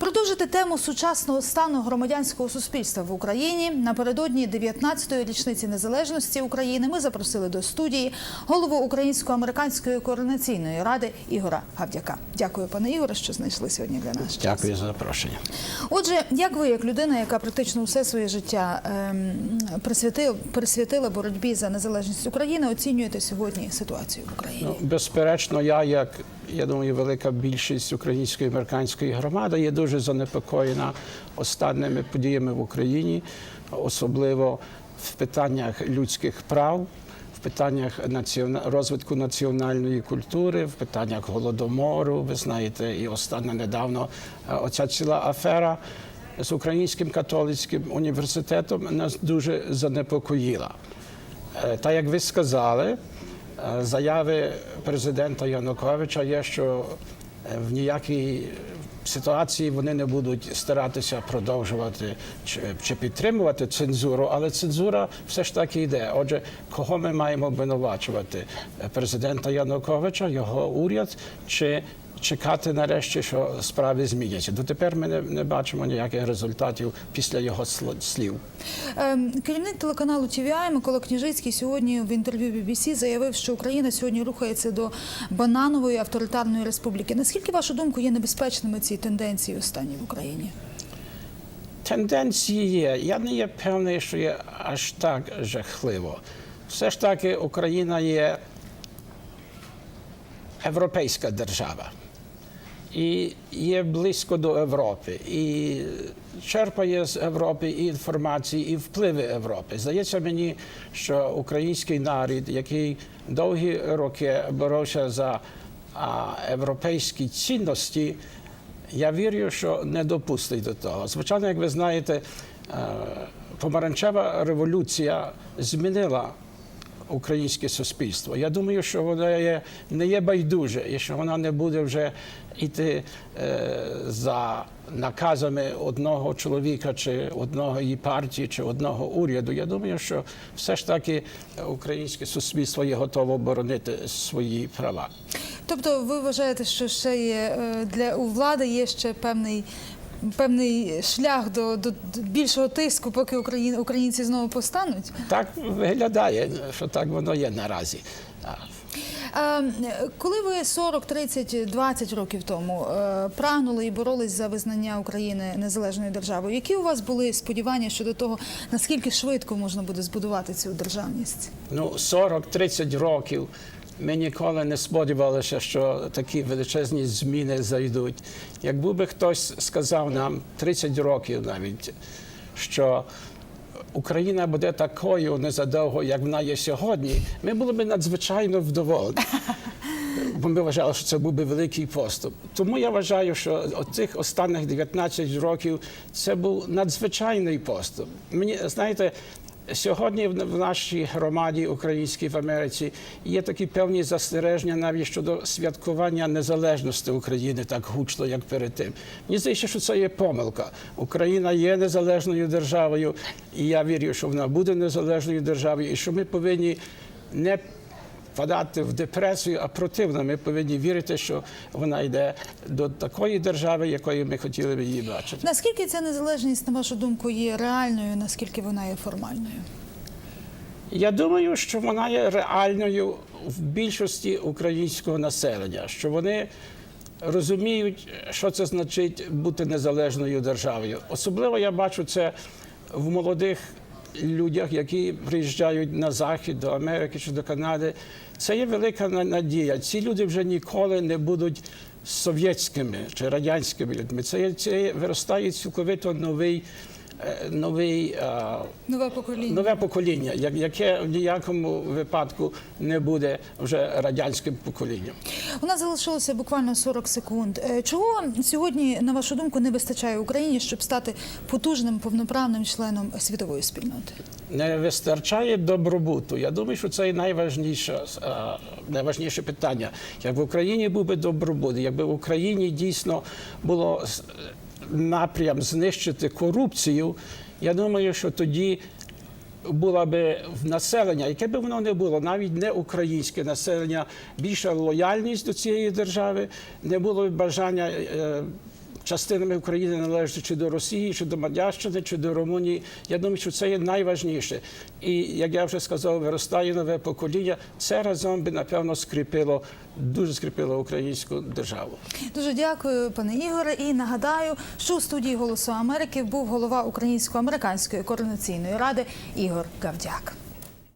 Продовжити тему сучасного стану громадянського суспільства в Україні напередодні 19-ї річниці незалежності України. Ми запросили до студії голову Українсько-американської координаційної ради Ігора Гавдяка. Дякую, пане Ігоре, що знайшли сьогодні для нас. Дякую за запрошення. Отже, як ви, як людина, яка практично все своє життя ем, присвятила, присвятила боротьбі за незалежність України, оцінюєте сьогодні ситуацію в Україні? Ну, безперечно, я, як я думаю, велика більшість української американської громади є дуже занепокоєна останніми подіями в Україні, особливо в питаннях людських прав. В питаннях розвитку національної культури, в питаннях голодомору, ви знаєте, і остання недавно е, оця ціла афера з Українським католицьким університетом нас дуже занепокоїла. Е, Та як ви сказали, заяви президента Януковича є, що е, в ніякій ситуації вони не будуть старатися продовжувати чи, підтримувати цензуру, але цензура все ж таки йде. Отже, кого ми маємо обвинувачувати? Президента Януковича, його уряд чи чекати нарешті, що справи зміняться? Дотепер ми не, не бачимо ніяких результатів після його слів. Ем, Керівник телеканалу TVI Микола Княжицький сьогодні в інтерв'ю BBC заявив, що Україна сьогодні рухається до бананової авторитарної республіки. Наскільки, вашу думку, є небезпечними ці тенденції останні в Україні? Тенденції є. Я не є певний, що є аж так жахливо. Все ж таки, Україна є європейська держава і є близько до Європи, і черпає з Європи і інформації, і впливи Європи. Здається мені, що український народ, який довгі роки боровся за європейські цінності, я вірю, що не допустить до того. Звичайно, як ви знаєте, е, помаранчева революція змінила українське суспільство. Я думаю, що вона є, не є байдуже, і що вона не буде вже йти е, за наказами одного чоловіка, чи одного її партії, чи одного уряду. Я думаю, що все ж таки українське суспільство є готово боронити свої права. Тобто, ви вважаєте, що ще є е, для у влади є ще певний. Певний шлях до, до, більшого тиску, поки Україн, українці знову постануть. Так виглядає, що так воно є наразі. Коли ви 40, 30, 20 років тому е, прагнули і боролись за визнання України незалежною державою, які у вас були сподівання щодо того, наскільки швидко можна буде збудувати цю державність? Ну, 40-30 років ми ніколи не сподівалися, що такі величезні зміни зайдуть. Якби би хтось сказав нам 30 років навіть, що Україна буде такою незадовго, як вона є сьогодні, ми були б надзвичайно вдоволені. Бо ми вважали, що це був би великий поступ. Тому я вважаю, що цих останніх 19 років це був надзвичайний поступ. Мені знаєте, сьогодні в нашій громаді українській в Америці є такі певні застереження навіть щодо святкування незалежності України так гучно, як перед тим. Мені здається, що це є помилка. Україна є незалежною державою, і я вірю, що вона буде незалежною державою, і що ми повинні не впадати в депресію, а противно, ми повинні вірити, що вона йде до такої держави, якою ми хотіли б її бачити. Наскільки ця незалежність, на вашу думку, є реальною, наскільки вона є формальною? Я думаю, що вона є реальною в більшості українського населення, що вони розуміють, що це значить бути незалежною державою. Особливо я бачу це в молодих людях, які приїжджають на захід до Америки чи до Канади. Це є велика на- надія. Ці люди вже ніколи не будуть совєтськими чи радянськими людьми. Це, це виростає цілковито новий. Е, Новий Нове покоління. нове покоління, як- яке в ніякому випадку не буде вже радянським поколінням. У нас залишилося буквально 40 секунд. Е, Чого сьогодні, на вашу думку, не вистачає Україні, щоб стати потужним повноправним членом світової спільноти? Не вистачає добробуту. Я думаю, що це найважніше, найважніше питання. Як в Україні був би добробут, якби в Україні дійсно було напрям знищити корупцію, я думаю, що тоді була би в населення, яке би воно не було, навіть не українське населення, більша лояльність до цієї держави, не було б бажання. Частинами України належать чи до Росії, чи до Мадярщини, чи до Румунії. Я думаю, що це є найважніше. І як я вже сказав, виростає нове покоління. Це разом би напевно скріпило, дуже скріпило українську державу. Дуже дякую, пане Ігоре. І нагадаю, що у студії Голосу Америки був голова Українсько-американської координаційної ради Ігор Гавдяк.